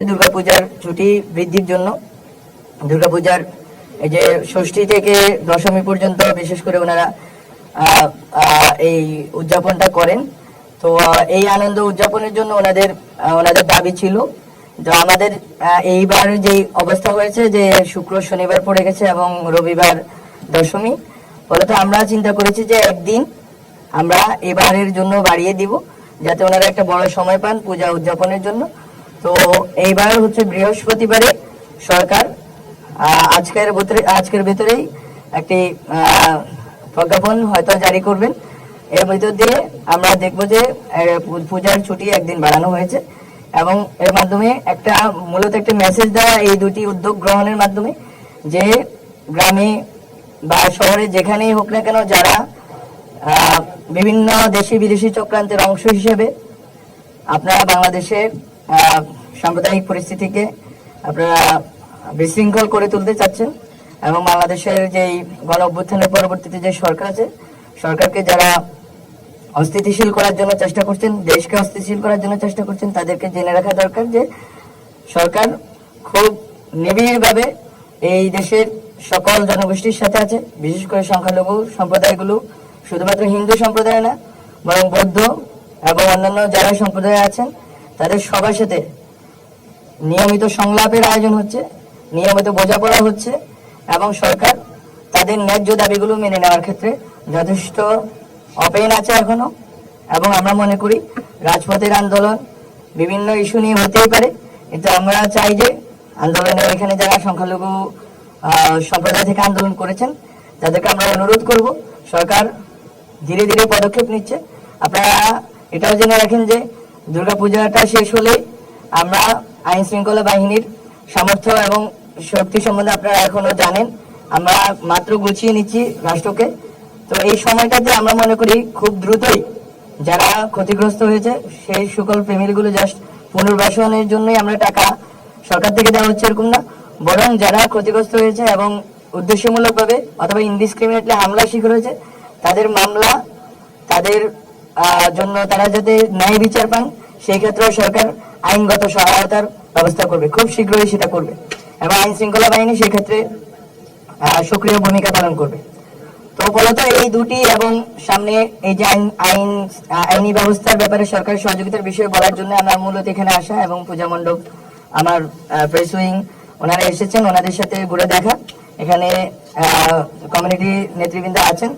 দুর্গাপূজার ছুটি বৃদ্ধির জন্য। দুর্গাপূজার এই যে ষষ্ঠী থেকে দশমী পর্যন্ত বিশেষ করে ওনারা এই উদযাপনটা করেন। তো এই আনন্দ উদযাপনের জন্য ওনাদের ওনাদের দাবি ছিল। তো আমাদের এইবার যে অবস্থা হয়েছে যে শুক্র শনিবার পড়ে গেছে এবং রবিবার দশমী, ফলত আমরা চিন্তা করেছি যে একদিন আমরা এবারের জন্য বাড়িয়ে দিব, যাতে ওনারা একটা বড় সময় পান পূজা উদযাপনের জন্য। তো এইবার হচ্ছে বৃহস্পতিবারে সরকার আজকের ভেতরে, আজকের ভেতরেই একটি প্রজ্ঞাপন হয়তো জারি করবেন। এর ভিতর দিয়ে আমরা দেখব যে পূজার ছুটি একদিন বাড়ানো হয়েছে এবং এর মাধ্যমে একটা, মূলত একটা মেসেজ দেওয়া এই দুটি উদ্যোগ গ্রহণের মাধ্যমে যে গ্রামে বা শহরে যেখানেই হোক না কেন যারা বিভিন্ন দেশি বিদেশি চক্রান্তের অংশ হিসেবে আপনারা বাংলাদেশের সাম্প্রদায়িক পরিস্থিতিকে আপনারা বিশৃঙ্খল করে তুলতে চাচ্ছেন এবং বাংলাদেশের যেই গণ অভ্যুত্থানের পরবর্তীতে যে সরকার আছে, সরকারকে যারা অস্থিতিশীল করার জন্য চেষ্টা করছেন, দেশকে অস্থিতিশীল করার জন্য চেষ্টা করছেন, তাদেরকে জেনে রাখা দরকার যে সরকার খুব নিবিড়ভাবে এই দেশের সকল জনগোষ্ঠীর সাথে আছে। বিশেষ করে সংখ্যালঘু সম্প্রদায়গুলো শুধুমাত্র হিন্দু সম্প্রদায় না, বরং বৌদ্ধ এবং অন্যান্য যারা সম্প্রদায় আছেন তাদের সবার সাথে নিয়মিত সংলাপের আয়োজন হচ্ছে, নিয়মিত বোঝাপড়া হচ্ছে এবং সরকার তাদের ন্যায্য দাবিগুলো মেনে নেওয়ার ক্ষেত্রে যথেষ্ট অপেন আছে এখনও এবং আমরা মনে করি রাজপথের আন্দোলন বিভিন্ন ইস্যু নিয়ে হতেই পারে। কিন্তু আমরা চাই যে আন্দোলনে এখানে যারা সংখ্যালঘু সম্প্রদায় থেকে আন্দোলন করেছেন, তাদেরকে আমরা অনুরোধ করব, সরকার ধীরে ধীরে পদক্ষেপ নিচ্ছে। আপনারা এটাও জেনে রাখেন যে দুর্গাপূজাটা শেষ হলে আমরা আইন শৃঙ্খলা বাহিনীর সামর্থ্য এবং শক্তি সম্বন্ধে আপনারা এখনও জানেন। আমরা মাত্র গুছিয়ে নিচ্ছি রাষ্ট্রকে। তো এই সময়টাতে আমরা মনে করি খুব দ্রুতই যারা ক্ষতিগ্রস্ত হয়েছে, সেই সকল ফ্যামিলিগুলো জাস্ট পুনর্বাসনের জন্যই আমরা টাকা সরকার থেকে দেওয়া হচ্ছে এরকম না। বরং যারা ক্ষতিগ্রস্ত হয়েছে এবং উদ্দেশ্যমূলকভাবে অথবা ইনডিসক্রিমিনেটলি হামলা শিকার হয়েছে, তাদের মামলা, তাদের জন্য তারা যাতে ন্যায় বিচার পান, সেই ক্ষেত্রেও সরকার আইনগত সহায়তার ব্যবস্থা করবে। খুব শীঘ্রই সেটা করবে। এবং আইন শৃঙ্খলা বাহিনী সেক্ষেত্রে সক্রিয় ভূমিকা পালন করবে। তো ফলত এই দুটি এবং সামনে এই যে আইন আইন আইনি ব্যবস্থার ব্যাপারে সরকারের সহযোগিতার বিষয়ে বলার জন্য আমার মূলত এখানে আসা এবং পূজা মণ্ডপ, আমার প্রেস উইং ওনারা এসেছেন, ওনাদের সাথে ঘুরে দেখা। এখানে কমিউনিটি নেতৃবৃন্দ আছেন।